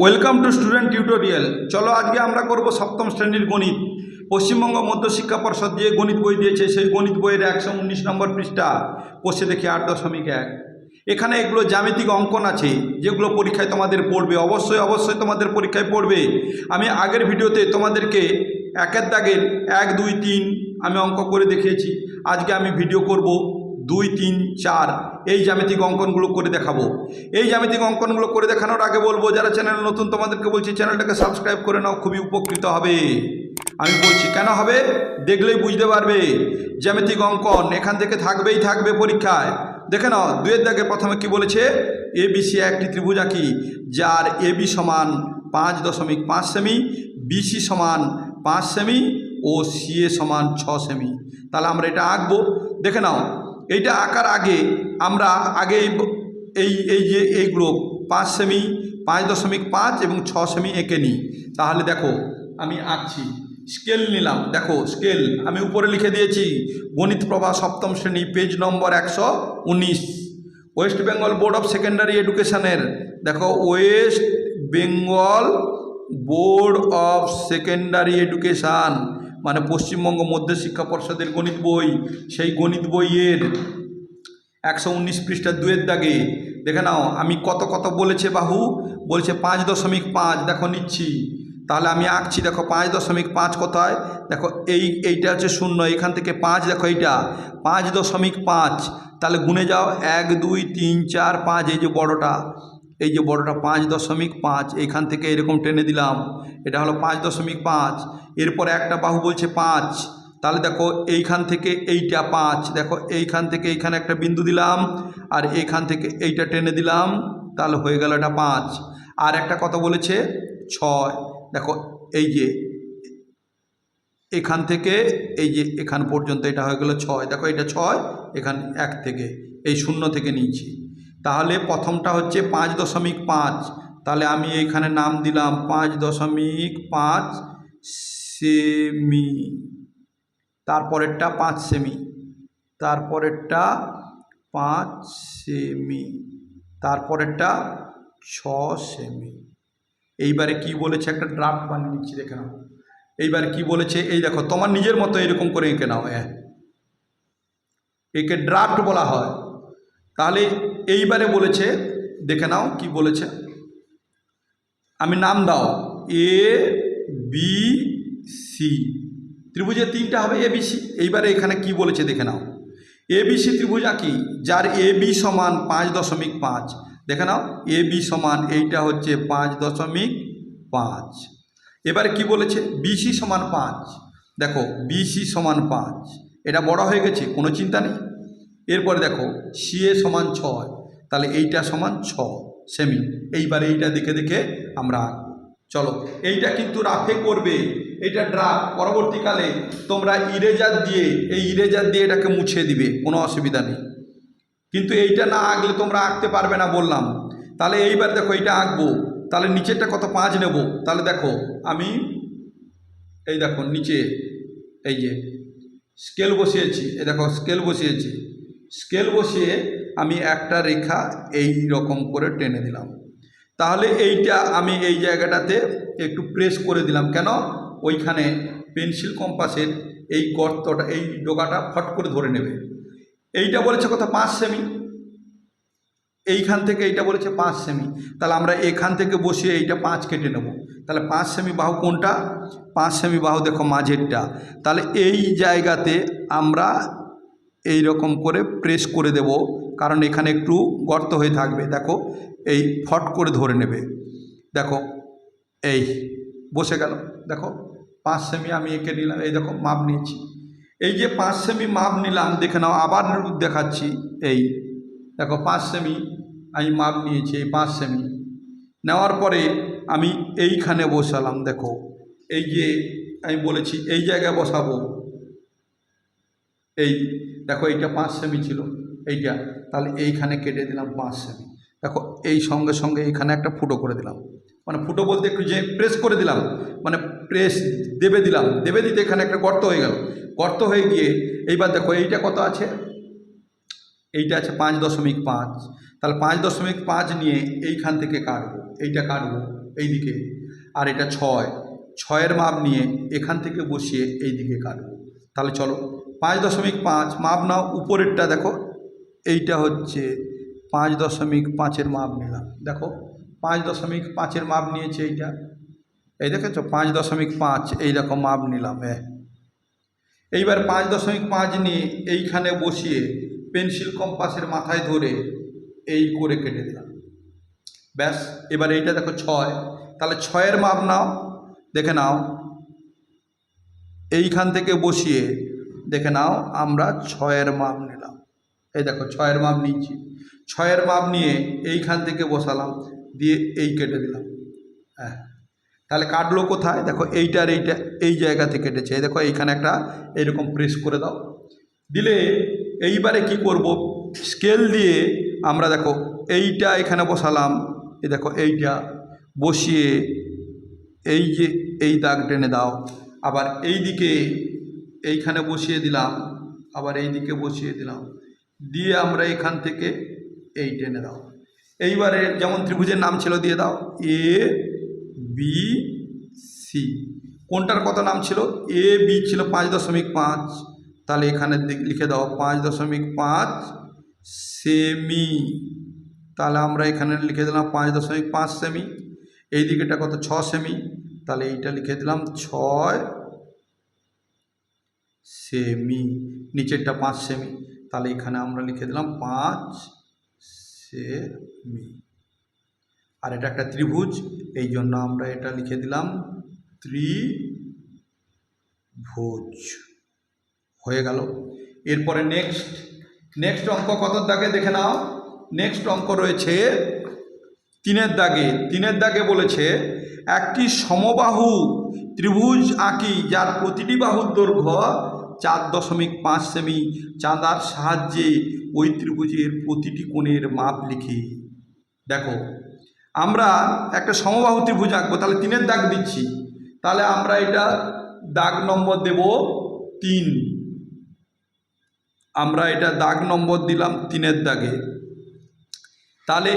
Welcome to student tutorial চলো আজকে আমরা করব সপ্তম শ্রেণির গণিত। পশ্চিমবঙ্গ মধ্য শিক্ষা পর্ষদ যে গণিত বই দিয়েছে, সেই গণিত বইয়ের একশো উনিশ নম্বর পৃষ্ঠা। বসে দেখি আট দশমিক এক। এখানে এগুলো জ্যামিতিক অঙ্কন আছে, যেগুলো পরীক্ষায় তোমাদের পড়বে। অবশ্যই অবশ্যই তোমাদের পরীক্ষায় পড়বে। আমি আগের ভিডিওতে তোমাদেরকে একের দাগের এক, দুই, তিন আমি অঙ্ক করে দেখিয়েছি। আজকে আমি ভিডিও করব দুই, তিন, চার, এই জ্যামিতিক অঙ্কনগুলো করে দেখাবো। এই জ্যামিতিক অঙ্কনগুলো করে দেখানোর আগে বলব, যারা চ্যানেল নতুন তোমাদেরকে বলছি, চ্যানেলটাকে সাবস্ক্রাইব করে নাও, খুবই উপকৃত হবে। আমি বলছি, কেন হবে? দেখলেই বুঝতে পারবে। জ্যামিতিক অঙ্কন এখান থেকে থাকবেই থাকবে পরীক্ষায়। দেখে নাও, দুয়ের দাগে প্রথমে কি বলেছে? এ, বি, সি, একটি ত্রিভুজ আঁকি, যার এ, বি সমান পাঁচ দশমিক পাঁচ সেমি বিসি সমান পাঁচ সেমি, ও, সি, এ সমান ছ সেমি। তাহলে আমরা এটা আঁকবো। দেখে নাও এইটা আঁকার আগে আমরা আগে এই এই যে এইগুলো পাঁচ সেমি পাঁচ দশমিক পাঁচ এবং ছ সেমি এঁকে নিই। তাহলে দেখো, আমি আঁকছি। স্কেল নিলাম। দেখো স্কেল আমি উপরে লিখে দিয়েছি, গণিত প্রভা সপ্তম শ্রেণি পেজ নম্বর একশো উনিশ। West Bengal board of secondary এডুকেশনের দেখো West Bengal board of secondary education মানে পশ্চিমবঙ্গ মধ্য শিক্ষা পর্ষদের গণিত বই, সেই গণিত বইয়ের একশো উনিশ পৃষ্ঠা দুয়ের দাগে, দেখে নাও, আমি কত কত বলেছে বাহু? বলছে পাঁচ দশমিক পাঁচ, দেখো নিচ্ছি। তাহলে আমি আঁকছি, দেখো পাঁচ দশমিক পাঁচ কোথায়? দেখো এই, এইটা হচ্ছে শূন্য, এখান থেকে পাঁচ, দেখো এইটা। পাঁচ দশমিক পাঁচ, তাহলে গুনে যাও, এক, দুই, তিন, চার, পাঁচ, এই যে বড়টা। এই যে বড়টা পাঁচ দশমিক পাঁচ এইখান থেকে এরকম টেনে দিলাম, এটা হলো পাঁচ দশমিক পাঁচ, এরপর একটা বাহু বলছে পাঁচ, তাহলে দেখো এইখান থেকে এইটা পাঁচ, দেখো এইখান থেকে এইখানে একটা বিন্দু দিলাম, আর এইখান থেকে এইটা টেনে দিলাম, তাহলে হয়ে গেল এটা পাঁচ, আর একটা কথা বলেছে? ছয়, দেখো এই যে এখান থেকে এই যে এখান পর্যন্ত এটা হয়ে গেল ছয়, দেখো এটা ছয়, এখান এক থেকে, এই শূন্য থেকে নিয়েছি। তাহলে প্রথমটা হচ্ছে পাঁচ দশমিক পাঁচ। তাহলে আমি এখানে নাম দিলাম পাঁচ দশমিক পাঁচ সেমি। তারপরেরটা পাঁচ সেমি। তারপরেরটা পাঁচ সেমি। তারপরেরটা ছ সেমি। এইবারে কি বলেছে? একটা ড্রাফট বানিয়ে নিচ্ছি, দেখে নাও। এইবারে কি বলেছে? এই দেখো, তোমার নিজের মতো এরকম করে এঁকে নাও হ্যাঁ একে ড্রাফট বলা হয়। তাহলে এইবারে বলেছে, দেখে নাও কি বলেছে। আমি নাম দাও, এ, বি, সি। ত্রিভুজের তিনটা হবে এ, বি, সি। এইবারে এখানে কি বলেছে দেখে নাও। এ, বি, সি ত্রিভুজ আঁকি যার এ, বি সমান পাঁচ দশমিক পাঁচ। দেখে নাও, এ, বি সমান এইটা হচ্ছে পাঁচ দশমিক পাঁচ। এবারে কি বলেছে? বিসি সমান পাঁচ। দেখো বিসি সমান পাঁচ। এটা বড় হয়ে গেছে, কোনো চিন্তা নেই। এরপরে দেখো, সিএ সমান ছয়, তাহলে এইটা সমান ছ সেমি। এইবারে এইটা দেখে দেখে আমরা চলো, এইটা কিন্তু রাফে করবে, এইটা ড্রাফ, পরবর্তীকালে তোমরা ইরেজার দিয়ে, এই ইরেজার দিয়ে এটাকে মুছে দিবে, কোনো অসুবিধা নেই। কিন্তু এইটা না আঁকলে তোমরা আঁকতে পারবে না বললাম। তাহলে এইবার দেখো, এইটা আঁকবো। তাহলে নিচেরটা কত? পাঁচ নেব। তাহলে দেখো, আমি, এই দেখো, নিচে, এই যে, স্কেল বসিয়েছি, এই দেখো, স্কেল বসিয়েছি। স্কেল বসিয়ে আমি একটা রেখা এই রকম করে টেনে দিলাম। তাহলে এইটা আমি এই জায়গাটাতে একটু প্রেস করে দিলাম। কেন? ওইখানে পেন্সিল কম্পাসের এই গর্তটা, এই ডোকাটা ফট করে ধরে নেবে। এইটা বলেছে কত? পাঁচ সেমি। এইখান থেকে এইটা বলেছে পাঁচ সেমি। তাহলে আমরা এখান থেকে বসিয়ে এইটা পাঁচ কেটে নেব। তাহলে পাঁচ সেমি বাহু কোনটা? পাঁচ সেমি বাহু দেখো মাঝেরটা। তাহলে এই জায়গাতে আমরা এই রকম করে প্রেস করে দেব, কারণ এখানে একটু গর্ত হয়ে থাকবে। দেখো, এই ফট করে ধরে নেবে। দেখো, এই বসে গেল। দেখো, পাঁচ সেমি আমি এঁকে নিলাম, এই দেখো, মাপ নিয়েছি এই যে পাঁচ সেমি মাপ নিলাম, দেখে নাও, আবার দেখাচ্ছি। এই, দেখো, পাঁচ সেমি, আমি মাপ নিয়েছি, এই পাঁচ সেমি। নেওয়ার পরে আমি এইখানে বসালাম, দেখো। এই যে আমি বলেছি, এই জায়গায় বসাবো। এই দেখো এইটা পাঁচ সেমি ছিল, এইটা। তাহলে এইখানে কেটে দিলাম পাঁচ সেমি। দেখো এই সঙ্গে সঙ্গে এইখানে একটা ফুটো করে দিলাম। মানে ফুটো বলতে একটু যে প্রেস করে দিলাম মানে প্রেস দেবে দিলাম, দেবে দিতে এখানে একটা গর্ত হয়ে গেল। গর্ত হয়ে গিয়ে এইবার দেখো এইটা কত আছে? এইটা আছে পাঁচ দশমিক পাঁচ। তাহলে পাঁচ দশমিক পাঁচ নিয়ে এইখান থেকে কাটবো, এইটা কাটবো এইদিকে। আর এটা ছয়, ছয়ের মাপ নিয়ে এখান থেকে বসিয়ে এই দিকে কাটবো। তাহলে চলো পাঁচ দশমিক পাঁচ মাপ নাও উপরেরটা দেখো, এইটা হচ্ছে পাঁচ দশমিক পাঁচের মাপ নিলাম। দেখো, পাঁচ দশমিক পাঁচের মাপ নিয়েছে এইটা। এই দেখেছ, পাঁচ দশমিক পাঁচ এই দেখো মাপ নিলাম হ্যাঁ। এইবার পাঁচ দশমিক পাঁচ নিয়ে এইখানে বসিয়ে পেন্সিল কম্পাসের মাথায় ধরে এই করে কেটে দিলাম। ব্যাস, এবার এইটা দেখো ছয়। তাহলে ছয়ের মাপ নাও, দেখে নাও। এইখান থেকে বসিয়ে দেখে নাও, আমরা ছয়ের মাপ নিলাম। এই দেখো, ছয়ের মাপ নিচ্ছি। ছয়ের মাপ নিয়ে এইখান থেকে বসালাম, দিয়ে এই কেটে দিলাম। হ্যাঁ। তাহলে কাটলো কোথায়? দেখো এইটার এইটা এই জায়গাতে কেটেছে। এই দেখো, এইখানে একটা এইরকম প্রেস করে দাও। দিলে এইবারে কি করব? স্কেল দিয়ে আমরা দেখো, এইটা এখানে বসালাম, এই দেখো, এইটা। বসিয়ে এই যে, এই দাগ টেনে দাও। আবার এই দিকে এইখানে বসিয়ে দিলাম, আবার এই দিকে বসিয়ে দিলাম। দিয়ে আমরা এখান থেকে এই টেনে দাও। এইবারে যেমন ত্রিভুজের নাম ছিল দিয়ে দাও। A, B, C. কোনটার কত নাম ছিল? এ, বি ছিল পাঁচ দশমিক পাঁচ। তাহলে এখানে লিখে দাও, পাঁচ দশমিক পাঁচ সেমি। তাহলে আমরা এখানে লিখে দিলাম পাঁচ দশমিক পাঁচ সেমি। এই দিকেটা কত? ছ সেমি। তাহলে এইটা লিখে দিলাম ছয় সেমি নিচেরটা পাঁচ সেমি তাহলে এখানে আমরা লিখে দিলাম পাঁচ সেমি আর এটা একটা ত্রিভুজ, এই জন্য আমরা এটা লিখে দিলাম ত্রিভুজ। হয়ে গেল। এরপরে নেক্সট নেক্সট অঙ্ক কত দাগে দেখে নাও। নেক্সট অঙ্ক রয়েছে তিনের দাগে। তিনের দাগে বলেছে, একটি সমবাহু ত্রিভুজ আঁকি, যার প্রতিটি বাহুর দৈর্ঘ্য চার দশমিক পাঁচ সেমি চাঁদার সাহায্যে ওই ত্রিভুজের প্রতিটি কোণের মাপ লিখি। দেখো, আমরা একটা সমবাহু ত্রিভুজ আঁকবো, তাহলে তিনের দাগ দিচ্ছি। তাহলে আমরা এটা দাগ নম্বর দেব তিন। আমরা এটা দাগ নম্বর দিলাম তিনের দাগে। তাহলে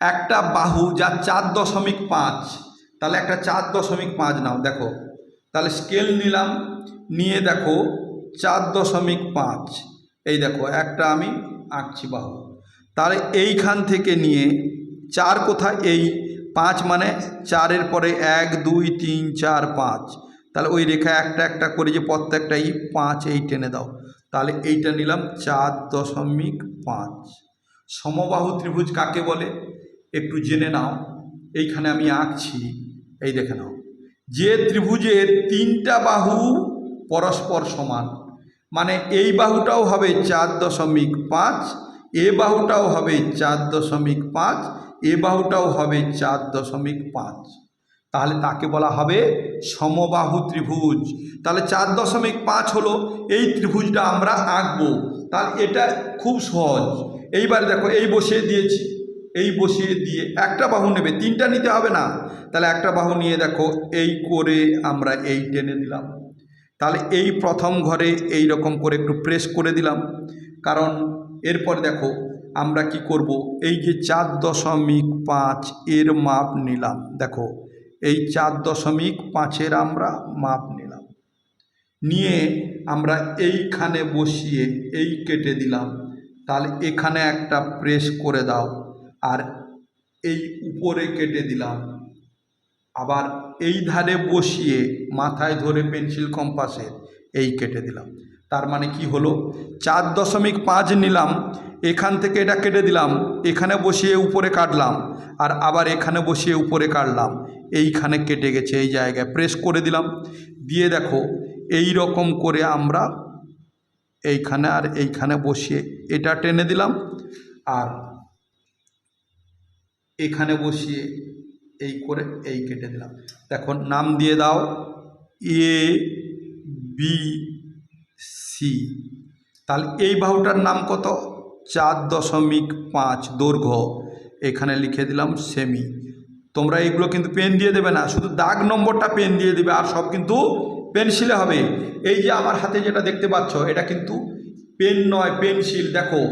একটা বাহু যা চার দশমিক পাঁচ, তাহলে একটা চার দশমিক পাঁচ নাও, দেখো। তাহলে স্কেল নিলাম নিয়ে দেখো চার দশমিক পাঁচ। এই দেখো, একটা আমি আঁকছি বাহু। তাহলে এইখান থেকে নিয়ে চার কোথায়? এই পাঁচ মানে চারের পরে এক, দুই, তিন, চার, পাঁচ। তাহলে ওই রেখা একটা একটা করে যে প্রত্যেকটাই পাঁচ, এই টেনে দাও। তাহলে এইটা নিলাম চার দশমিক পাঁচ। সমবাহু ত্রিভুজ কাকে বলে? একটু জেনে নাও। এইখানে আমি আঁকছি, এই দেখে নাও। যে ত্রিভুজের তিনটা বাহু পরস্পর সমান। মানে এই বাহুটাও হবে চার দশমিক পাঁচ, এ বাহুটাও হবে চার দশমিক পাঁচ, এ বাহুটাও হবে চার দশমিক পাঁচ। তাহলে তাকে বলা হবে সমবাহু ত্রিভুজ। তাহলে চার দশমিক পাঁচ হলো এই ত্রিভুজটা আমরা আঁকবো। তাহলে এটা খুব সহজ। এইবার দেখো, এই বসিয়ে দিয়েছি। এই বসিয়ে দিয়ে একটা বাহু নেবে, তিনটা নিতে হবে না। তাহলে একটা বাহু নিয়ে দেখো, এই করে আমরা এই টেনে দিলাম তাহলে এই প্রথম ঘরে এই রকম করে একটু প্রেস করে দিলাম। কারণ এরপর দেখো আমরা কি করব? এই যে চার দশমিক পাঁচ এর মাপ নিলাম। দেখো, এই চার দশমিক পাঁচের আমরা মাপ নিলাম। নিয়ে আমরা এইখানে বসিয়ে এই কেটে দিলাম। তাহলে এখানে একটা প্রেস করে দাও। আর এই উপরে কেটে দিলাম। আবার এই ধারে বসিয়ে মাথায় ধরে পেন্সিল কম্পাসে এই কেটে দিলাম। তার মানে কি হলো? চার দশমিক পাঁচ নিলাম, এখান থেকে এটা কেটে দিলাম, এখানে বসিয়ে উপরে কাটলাম, আর আবার এখানে বসিয়ে উপরে কাটলাম, এইখানে কেটে গেছে এই জায়গায়। প্রেস করে দিলাম। দিয়ে দেখো, এই রকম করে আমরা এইখানে আর এইখানে বসিয়ে এটা টেনে দিলাম, আর এখানে বসিয়ে এই করে এই কেটে দিলাম। দেখো, নাম দিয়ে দাও এ বি সি তাহলে এই বাহুটার নাম কত? চার দশমিক পাঁচ দৈর্ঘ্য। এখানে লিখে দিলাম সেমি তোমরা এইগুলো কিন্তু পেন দিয়ে দেবে না, শুধু দাগ নম্বরটা পেন দিয়ে দেবে আর সব কিন্তু পেন্সিলে হবে। এই যে আমার হাতে যেটা দেখতে পাচ্ছ, এটা কিন্তু পেন নয় পেন্সিল দেখো,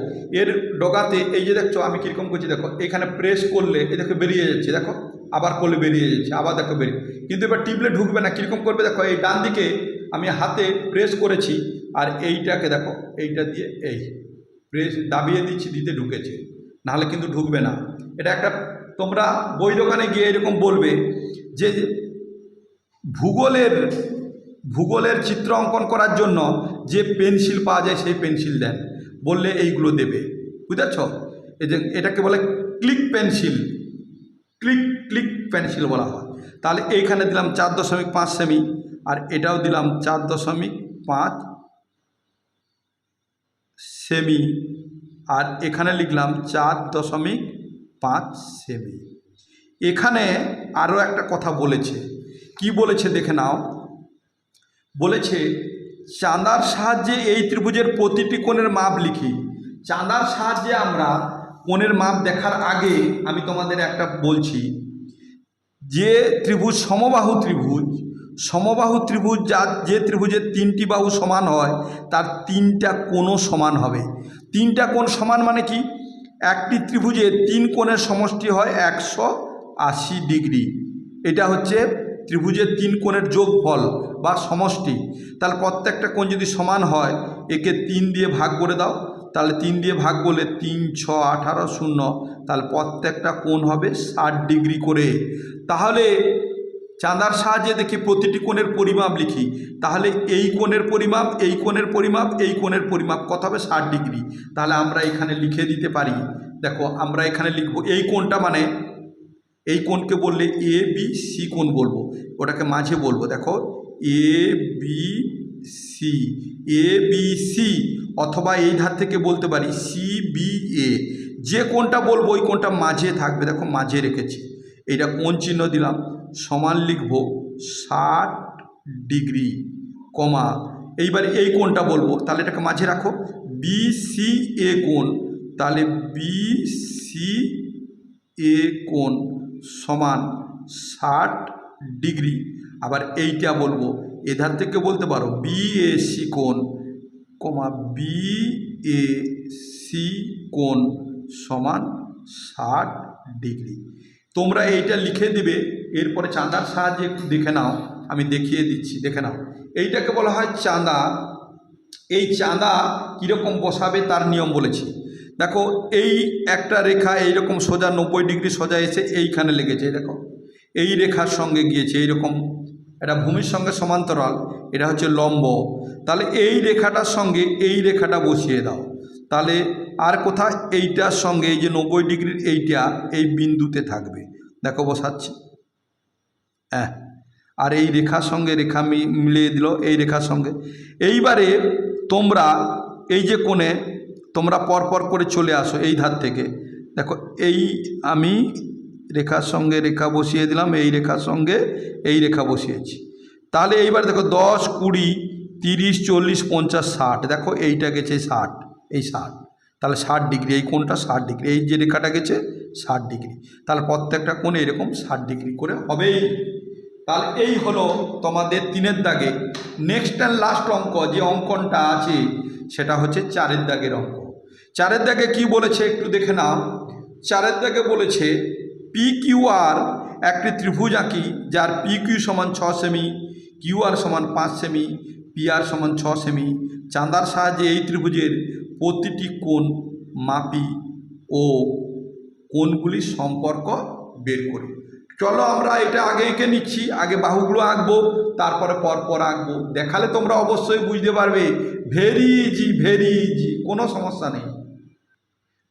এর ডগাতে এই যে দেখছ, আমি কীরকম করছি, দেখো, এখানে প্রেস করলে এ দেখো বেরিয়ে যাচ্ছে। দেখো আবার কোলে বেরিয়ে যাচ্ছে, আবার দেখো বেরিয়ে। কিন্তু এবার টিপলে ঢুকবে না, কীরকম করবে দেখো, এই ডান দিকে আমি হাতে প্রেস করেছি, আর এইটাকে দেখো, এইটা দিয়ে এই প্রেস দাবিয়ে দিচ্ছি, দিতে ঢুকেছে। নাহলে কিন্তু ঢুকবে না। এটা একটা, তোমরা বই দোকানে গিয়ে এরকম বলবে যে ভূগোলের ভূগোলের চিত্র অঙ্কন করার জন্য যে পেন্সিল পাওয়া যায়, সেই পেন্সিল দেন। বললে এইগুলো দেবে। এই যে এটাকে বলে click pencil click click pencil বলা হয়। তাহলে এইখানে দিলাম চার দশমিক পাঁচ সেমি আর এটাও দিলাম চার দশমিক পাঁচ সেমি আর এখানে লিখলাম চার দশমিক পাঁচ সেমি এখানে আরও একটা কথা বলেছে। কি বলেছে দেখে নাও। বলেছে, চাঁদার সাহায্যে এই ত্রিভুজের প্রতিটি কোণের মাপ লিখি। চাঁদার সাহায্যে আমরা কোণের মাপ দেখার আগে আমি তোমাদের একটা বলছি। যে ত্রিভুজ সমবাহু ত্রিভুজ সমবাহু ত্রিভুজ যা যে ত্রিভুজের তিনটি বাহু সমান হয়, তার তিনটা কোণও সমান হবে। তিনটা কোণ সমান মানে কি? একটি ত্রিভুজে তিন কোণের সমষ্টি হয় একশো আশি ডিগ্রি। এটা হচ্ছে ত্রিভুজের তিন কোণের যোগফল বা সমষ্টি। তাহলে প্রত্যেকটা কোণ যদি সমান হয়, একে তিন দিয়ে ভাগ করে দাও। তাহলে তিন দিয়ে ভাগ করলে তিন, ছ, আঠারো, শূন্য, তাহলে প্রত্যেকটা কোণ হবে ষাট ডিগ্রি করে। তাহলে চাঁদার সাহায্যে দেখি প্রতিটি কোণের পরিমাপ লিখি। তাহলে এই কোণের পরিমাপ, এই কোণের পরিমাপ, এই কোণের পরিমাপ, কত হবে? ষাট ডিগ্রি। তাহলে আমরা এখানে লিখে দিতে পারি। দেখো, আমরা এখানে লিখব এই কোণটা মানে এই কোণকে বললে এ, বি, সি কোণ বলব। ওটাকে মাঝে বলব। দেখো, A, B, C, A, B, C অথবা এই ধার থেকে বলতে পারি সি বি এ যে কোণটা বলব, ওই কোণটা মাঝে থাকবে। দেখো, মাঝে রেখেছি। এইটা কোণ চিহ্ন দিলাম? সমান লিখব ষাট ডিগ্রি, কমা। এইবার এই কোণটা বলব? তাহলে এটাকে মাঝে রাখো। বি সি এ কোণ। তাহলে বি সি এ কোণ সমান ষাট ডিগ্রি। আবার এইটা বলব। এধার থেকে বলতে পারো বি এ সি কোণ। কমা বি এ সি কোণ সমান ষাট ডিগ্রি। তোমরা এইটা লিখে দিবে, এরপরে চাঁদার সাহায্যে একটু দেখে নাও, আমি দেখিয়ে দিচ্ছি, দেখে নাও। এইটাকে বলা হয় চাঁদা। এই চাঁদা কীরকম বসাবে তার নিয়ম বলেছি। দেখো, এই একটা রেখা এইরকম সোজা নব্বই ডিগ্রি সোজা এসে এইখানে লেগেছে, দেখো। এই রেখার সঙ্গে গিয়েছে, এইরকম। এটা ভূমির সঙ্গে সমান্তরাল। এটা হচ্ছে লম্ব। তাহলে এই রেখাটার সঙ্গে এই রেখাটা বসিয়ে দাও। তাহলে আর কোথায় এইটার সঙ্গে এই যে নব্বই ডিগ্রির এইটা এই বিন্দুতে থাকবে। দেখো বসাচ্ছি। হ্যাঁ। আর এই রেখার সঙ্গে রেখা মিলিয়ে দিল এই রেখার সঙ্গে। এইবারে তোমরা এই যে কোণে তোমরা পরপর করে চলে আসো এই ধার থেকে। দেখো এই আমি রেখার সঙ্গে রেখা বসিয়ে দিলাম, এই রেখার সঙ্গে এই রেখা বসিয়েছি। তাহলে এইবার দেখো দশ, কুড়ি, তিরিশ, চল্লিশ, পঞ্চাশ, ষাট। দেখো এইটা গেছে ষাট, এই ষাট। তাহলে ষাট ডিগ্রি, এই কোণটা ষাট ডিগ্রি, এই যে রেখাটা গেছে ষাট ডিগ্রি। তাহলে প্রত্যেকটা কোণে এরকম ষাট ডিগ্রি করে হবেই তাহলে এই হলো তোমাদের তিনের দাগে। নেক্সট অ্যান্ড লাস্ট অঙ্ক, যে অঙ্কনটা আছে, সেটা হচ্ছে চারের দাগের অঙ্ক। চারের দাগে কি বলেছে একটু দেখে নাও। চারের দাগে বলেছে পি কিউ আর একটি ত্রিভুজ আঁকি, যার পি কিউ সমান ছ সেমি কিউ আর সমান পাঁচ সেমি, পি আর সমান ছ সেমি। চাঁদার সাহায্যে এই ত্রিভুজের প্রতিটি কোণ মাপি ও কোণগুলির সম্পর্ক বের করি। চলো আমরা এটা আগে এঁকে নিচ্ছি, আগে বাহুগুলো আঁকবো, তারপরে পরপর আঁকবো। দেখালে তোমরা অবশ্যই বুঝতে পারবে, ভেরি ইজি ভেরি ইজি, কোনো সমস্যা নেই।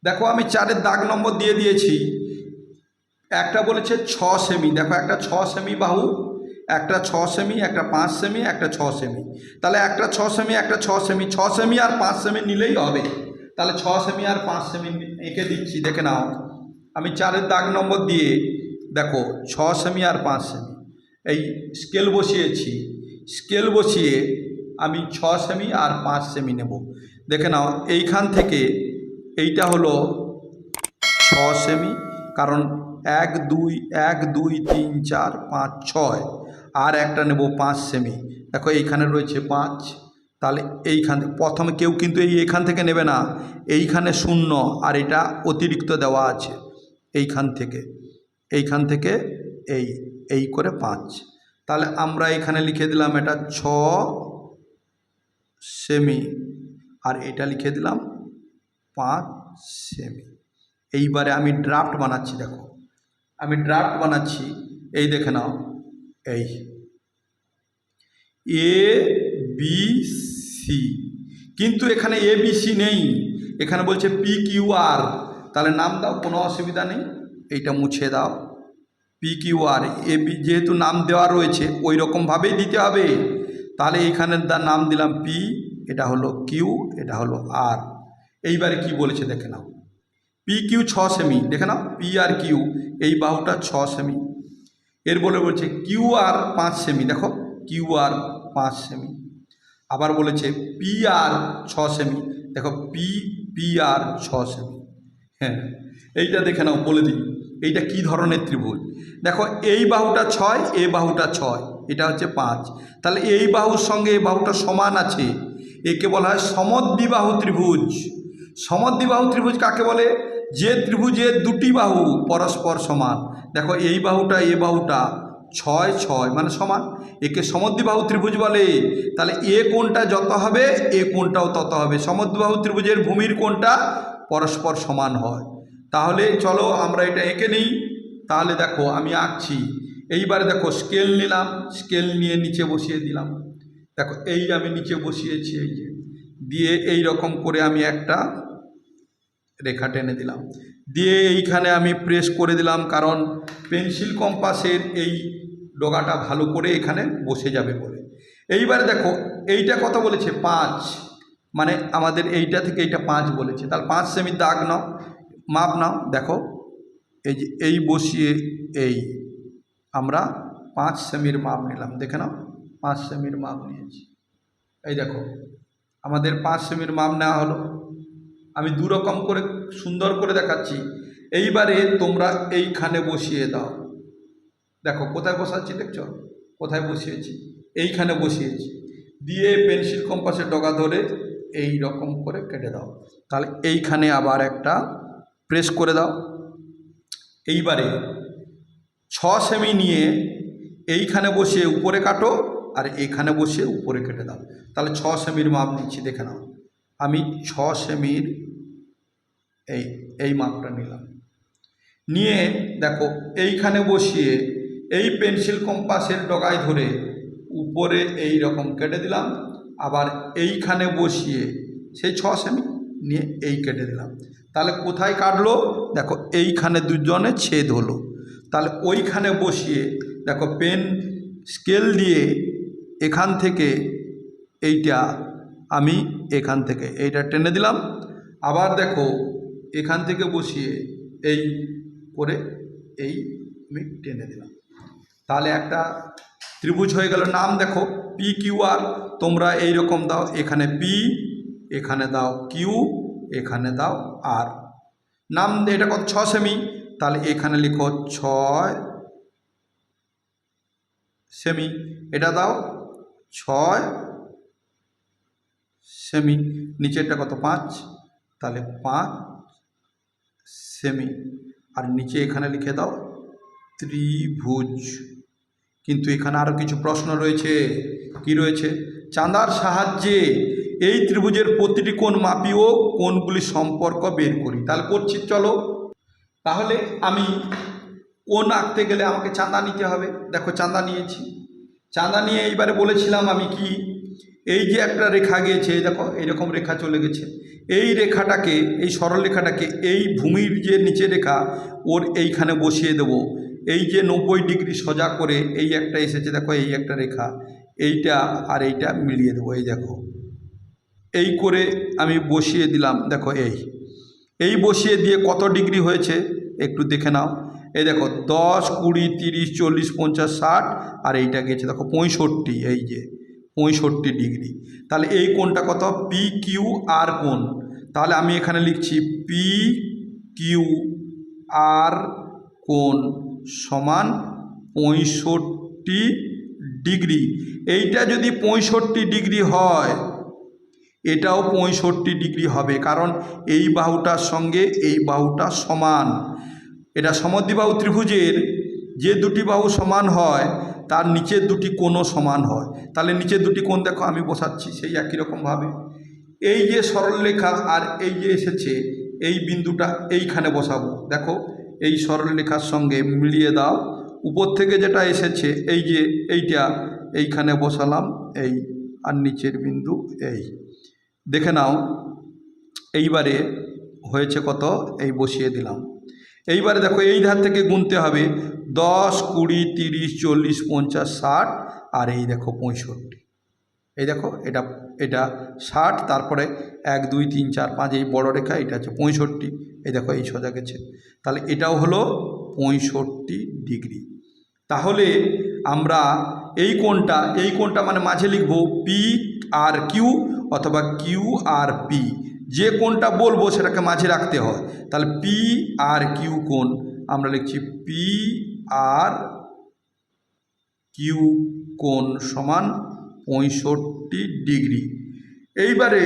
দেখো আমি চারের দাগ নম্বর দিয়ে দিয়েছি। একটা বলেছে ছ সেমি, দেখো একটা ছ সেমি বাহু একটা ছ সেমি, একটা পাঁচ সেমি, একটা ছ সেমি। তাহলে একটা ছ সেমি, একটা ছ সেমি ছ সেমি আর পাঁচ সেমি নিলেই হবে। তাহলে ছ সেমি আর পাঁচ সেমি এঁকে দিচ্ছি, দেখে নাও। আমি চারের দাগ নম্বর দিয়ে, দেখো, ছ সেমি আর পাঁচ সেমি। এই স্কেল বসিয়েছি। স্কেল বসিয়ে আমি ছ সেমি আর পাঁচ সেমি নেব। দেখে নাও, এইখান থেকে এইটা হলো ছ সেমি, কারণ এক, দুই এক, দুই, তিন, চার, পাঁচ, ছয়। আর একটা নেব পাঁচ সেমি দেখো এইখানে রয়েছে পাঁচ। তাহলে এইখান প্রথমে কেউ কিন্তু এই এখান থেকে নেবে না। এইখানে শূন্য আর এটা অতিরিক্ত দেওয়া আছে। এইখান থেকে এইখান থেকে এই এই করে পাঁচ। তাহলে আমরা এখানে লিখে দিলাম এটা ছ সেমি আর এটা লিখে দিলাম পাঁচ সেমি এইবারে আমি ড্রাফট বানাচ্ছি, দেখো। আমি ড্রাফট বানাচ্ছি। এই দেখে নাও। এই। এ বি সি কিন্তু এখানে এ বি সি নেই। এখানে বলছে পি কিউ আর তাহলে নাম দাও, কোনো অসুবিধা নেই। এইটা মুছে দাও। P Q R A B যেহেতু নাম দেওয়া রয়েছে, ওই রকমভাবেই দিতে হবে। তাহলে এইখানে নাম দিলাম পি এটা হলো কিউ এটা হলো আর এইবারে কি বলেছে দেখে নাও। পি কিউ ছ সেমি। দেখে নাও পি আর কিউ এই বাহুটা ছ সেমি। এর বলে বলছে কিউ আর পাঁচ সেমি, দেখো, কিউ আর পাঁচ সেমি। আবার বলেছে পি আর ছ সেমি, দেখো, পি পি আর ছ সেমি। হ্যাঁ এইটা দেখে নাও, বলে দিই। এইটা কি ধরনের ত্রিভুজ? দেখো, এই বাহুটা ছয়, এ বাহুটা ছয়, এটা হচ্ছে পাঁচ। তাহলে এই বাহুর সঙ্গে এই বাহুটা সমান আছে। একে বলা হয় সমদ্বিবাহু ত্রিভুজ। সমদ্বিবাহু ত্রিভুজ কাকে বলে? যে ত্রিভুজের দুটি বাহু পরস্পর সমান। দেখো এই বাহুটা, এ বাহুটা ছয় ছয় মানে সমান। একে সমদ্বিবাহু ত্রিভুজ বলে। তাহলে এ কোনটা যত হবে, এ কোনটাও তত হবে। সমদ্বিবাহু ত্রিভুজের ভূমির কোনটা পরস্পর সমান হয়। তাহলে চলো আমরা এটা এঁকে নিই। তাহলে দেখো আমি আঁকছি। এইবারে দেখো স্কেল নিলাম। স্কেল নিয়ে নিচে বসিয়ে দিলাম। দেখো এই আমি নিচে বসিয়েছি, এই যে। দিয়ে এই রকম করে আমি একটা রেখা টেনে দিলাম। দিয়ে এইখানে আমি প্রেস করে দিলাম কারণ পেন্সিল কম্পাসের এই ডগাটা ভালো করে এখানে বসে যাবে বলে। এইবারে দেখো, এইটা কত বলেছে? পাঁচ। মানে আমাদের এইটা থেকে এইটা পাঁচ বলেছে। তাহলে পাঁচ সেমি দাগ নাও, মাপ নাও, দেখো। এই যে, এই বসিয়ে এই আমরা পাঁচ সেমির মাপ নিলাম। দেখে নাও, পাঁচ সেমির মাপ নিয়েছি। এই দেখো আমাদের পাঁচ সেমির মাপ নেওয়া হলো। আমি দু রকম করে সুন্দর করে দেখাচ্ছি। এইবারে তোমরা এইখানে বসিয়ে দাও। দেখো, কোথায় বসাচ্ছি দেখছ? কোথায় বসিয়েছি? এইখানে বসিয়েছি। দিয়ে পেন্সিল কম্পাসের ডগা ধরে এই রকম করে কেটে দাও। তাহলে এইখানে আবার একটা প্রেস করে দাও। এইবারে ছ সেমি নিয়ে এইখানে বসিয়ে উপরে কাটো। আর এইখানে বসিয়ে উপরে কেটে দাও। তাহলে ছ সেমির মাপ নিচ্ছি, দেখে নাও। আমি ছ সেমির এই এই মাপটা নিলাম। নিয়ে দেখো, এইখানে বসিয়ে এই পেন্সিল কম্পাসের ডগায় ধরে উপরে এই রকম কেটে দিলাম। আবার এইখানে বসিয়ে সেই ছ সেমি নিয়ে এই কেটে দিলাম। তাহলে কোথায় কাটলো? দেখো, এইখানে দুজনে ছেদ হলো। তাহলে ওইখানে বসিয়ে দেখো, পেন স্কেল দিয়ে এখান থেকে এইটা আমি এখান থেকে, এইটা টেনে দিলাম। আবার দেখো, এখান থেকে বসিয়ে এই করে এই আমি টেনে দিলাম। তাহলে একটা ত্রিভুজ হয়ে গেল। নাম দেখো পি কিউ আর তোমরা এই রকম দাও, এখানে পি, এখানে দাও কিউ, এখানে দাও আর। নাম এটা কত? ছ সেমি। তাহলে এখানে লিখো ছয় সেমি। এটা দাও ছয় সেমি নিচেরটা কত? পাঁচ, তাহলে পাঁচ সেমি আর নিচে এখানে লিখে দাও ত্রিভুজ। কিন্তু এখানে আরও কিছু প্রশ্ন রয়েছে। কি রয়েছে? চাঁদার সাহায্যে এই ত্রিভুজের প্রতিটি কোণ মাপি ও কোণগুলি সম্পর্ক বের করি। তাহলে করছি, চলো। তাহলে আমি কোণ আঁকতে গেলে আমাকে চাঁদা নিতে হবে। দেখো, চাঁদা নিয়েছি। চাঁদা নিয়ে এইবারে বলেছিলাম আমি কি, এই যে একটা রেখা গিয়েছে দেখো এইরকম রেখা চলে গেছে। এই রেখাটাকে, এই সরল রেখাটাকে, এই ভূমির যে নিচে রেখা, ওর এইখানে বসিয়ে দেব। এই যে নব্বই ডিগ্রি সোজা করে এই একটা এসেছে, দেখো এই একটা রেখা। এইটা আর এইটা মিলিয়ে দেবো, এই দেখো। এই করে আমি বসিয়ে দিলাম, দেখো এই। এই বসিয়ে দিয়ে কত ডিগ্রি হয়েছে, একটু দেখে নাও। এই দেখো দশ, কুড়ি, তিরিশ, চল্লিশ, পঞ্চাশ, ষাট, আর এইটা গেছে দেখো পঁয়ষট্টি, এই যে পঁয়ষট্টি ডিগ্রি। তাহলে এই কোণটা কত? পি কিউ আর কোণ। তাহলে আমি এখানে লিখছি পি কিউ আর কোণ সমান পঁয়ষট্টি ডিগ্রি। এইটা যদি পঁয়ষট্টি ডিগ্রি হয়, এটাও পঁয়ষট্টি ডিগ্রি হবে, কারণ এই বাহুটার সঙ্গে এই বাহুটা সমান। এটা সমদ্বিবাহু ত্রিভুজের যে দুটি বাহু সমান হয়, তার নিচের দুটি কোণও সমান হয়। তাহলে নিচের দুটি কোণ দেখো, আমি বসাচ্ছি সেই একই রকমভাবে এই যে সরলরেখা আর এই যে এসেছে, এই বিন্দুটা এইখানে বসাবো। দেখো, এই সরলরেখার সঙ্গে মিলিয়ে দাও। উপর থেকে যেটা এসেছে, এই যে এইটা, এইখানে বসালাম, এই আর নিচের বিন্দু এই। দেখে নাও, এইবারে হয়েছে কত? এই বসিয়ে দিলাম। এইবারে দেখো এই ধার থেকে গুনতে হবে দশ, কুড়ি, তিরিশ, চল্লিশ, পঞ্চাশ, ষাট আর এই দেখো পঁয়ষট্টি। এই দেখো এটা এটা ষাট, তারপরে এক, দুই, তিন, চার, পাঁচ, এই বড় রেখা, এটা হচ্ছে পঁয়ষট্টি। এই দেখো এই সোজা গেছে। তাহলে এটাও হলো পঁয়ষট্টি ডিগ্রি। তাহলে আমরা এই কোণটা এই কোণটা মানে মাঝে লিখব পি আর কিউ অথবা কিউ আর পি। যে কোনটা বলব সেটাকে মাঝে রাখতে হয়। তাহলে পি আর কিউ কোন আমরা লিখছি পি আর কিউ কোন সমান পঁয়ষট্টি ডিগ্রি। এইবারে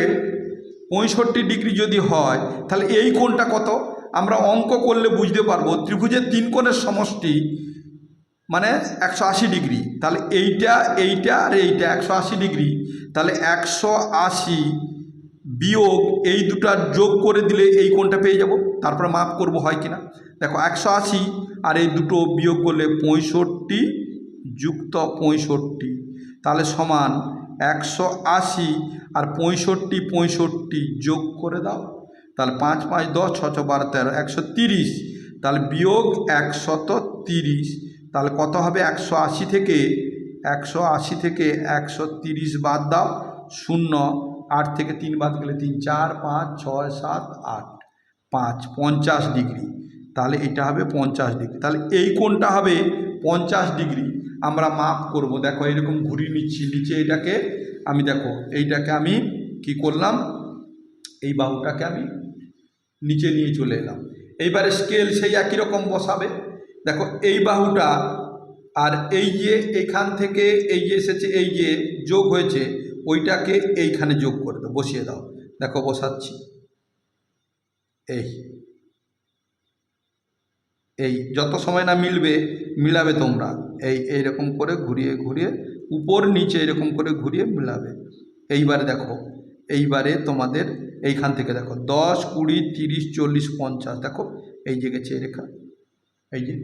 পঁয়ষট্টি ডিগ্রি যদি হয়, তাহলে এই কোণটা কত? আমরা অঙ্ক করলে বুঝতে পারব, ত্রিভুজের তিন কোণের সমষ্টি মানে একশো আশি ডিগ্রি। তাহলে এইটা এইটা আর এইটা একশো আশি ডিগ্রি। তাহলে একশো আশি বিয়োগ এই দুটা যোগ করে দিলে এই কোণটা পেয়ে যাব। তারপরে মাপ করব হয় কিনা। দেখো একশো আশি আর এই দুটো বিয়োগ করলে পঁয়ষট্টি যুক্ত পঁয়ষট্টি। তাহলে সমান একশো আশি আর পঁয়ষট্টি পঁয়ষট্টি যোগ করে দাও। তাহলে পাঁচ পাঁচ দশ ছ ছ বারো তেরো একশো তিরিশ। তাহলে বিয়োগ একশত তিরিশ। তাহলে কত হবে একশো আশি থেকে? একশো আশি থেকে একশো তিরিশ বাদ দাও। শূন্য আট থেকে তিন বাদ গেলে তিন, চার, পাঁচ, ছয়, সাত, আট। পাঁচ, পঞ্চাশ ডিগ্রি। তাহলে এটা হবে পঞ্চাশ ডিগ্রি। তাহলে এই কোণটা হবে পঞ্চাশ ডিগ্রি। আমরা মাপ করব। দেখো এরকম ঘুরিয়ে নিচ্ছি নিচে এটাকে। আমি দেখো, এইটাকে আমি কি করলাম? এই বাহুটাকে আমি নিচে নিয়ে চলে এলাম। এইবারে স্কেল সেই একই রকম বসাবে। দেখো, এই বাহুটা আর এই যে এইখান থেকে এই যে এসেছে, এই যে যোগ হয়েছে ওইটাকে এইখানে যোগ করে দাও, বসিয়ে দাও। দেখো বসাচ্ছি। এই। এই, যত সময় না মিলবে, মিলাবে তোমরা। এই, এইরকম করে ঘুরিয়ে ঘুরিয়ে, উপর নিচে এরকম করে ঘুরিয়ে মিলাবে। এইবারে দেখো, এইবারে তোমাদের এইখান থেকে দেখো, দশ, কুড়ি, তিরিশ, চল্লিশ, পঞ্চাশ, দেখো, এই যে গেছে রেখা, এই যে,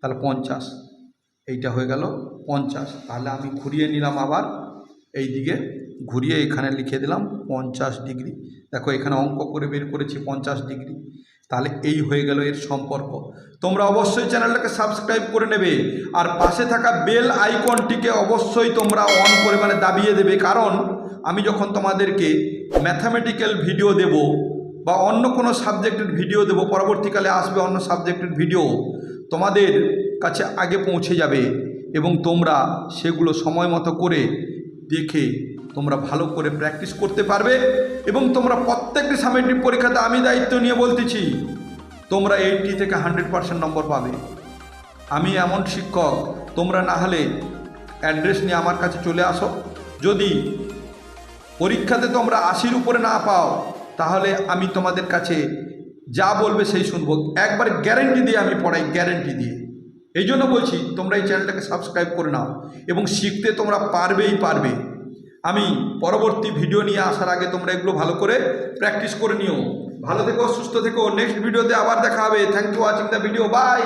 তাহলে পঞ্চাশ, এইটা হয়ে গেল পঞ্চাশ। তাহলে আমি ঘুরিয়ে নিলাম আবার এই দিকে ঘুরিয়ে এখানে লিখে দিলাম পঞ্চাশ ডিগ্রি। দেখো এখানে অঙ্ক করে বের করেছি পঞ্চাশ ডিগ্রি। তাহলে এই হয়ে গেল এর সম্পর্ক। তোমরা অবশ্যই চ্যানেলটাকে সাবস্ক্রাইব করে নেবে আর পাশে থাকা বেল আইকনটিকে অবশ্যই তোমরা অন করে মানে দাবিয়ে দেবে। কারণ আমি যখন তোমাদেরকে ম্যাথামেটিক্যাল ভিডিও দেব বা অন্য কোনো সাবজেক্টের ভিডিও দেব, পরবর্তীকালে আসবে অন্য সাবজেক্টের ভিডিও তোমাদের কাছে আগে পৌঁছে যাবে এবং তোমরা সেগুলো সময় মতো করে দেখে তোমরা ভালো করে প্র্যাকটিস করতে পারবে এবং তোমরা প্রত্যেকটি সামেটিক পরীক্ষাতে আমি দায়িত্ব নিয়ে বলতেছি, তোমরা এইটটি থেকে হান্ড্রেড পার্সেন্ট নম্বর পাবে। আমি এমন শিক্ষক, তোমরা না হলে অ্যাড্রেস নিয়ে আমার কাছে চলে আসো। যদি পরীক্ষাতে তোমরা আশির উপরে না পাও, তাহলে আমি তোমাদের কাছে যা বলবে সেই শুনব। একবার গ্যারেন্টি দিয়ে আমি পড়াই গ্যারেন্টি দিয়ে। এই জন্য বলছি, তোমরা এই চ্যানেলটাকে সাবস্ক্রাইব করে নাও এবং শিখতে তোমরা পারবেই পারবে। আমি পরবর্তী ভিডিও নিয়ে আসার আগে তোমরা এগুলো ভালো করে প্র্যাকটিস করে নিও। ভালো থেকো, সুস্থ থেকো। নেক্সট ভিডিওতে আবার দেখা হবে। Thank you watching the video bye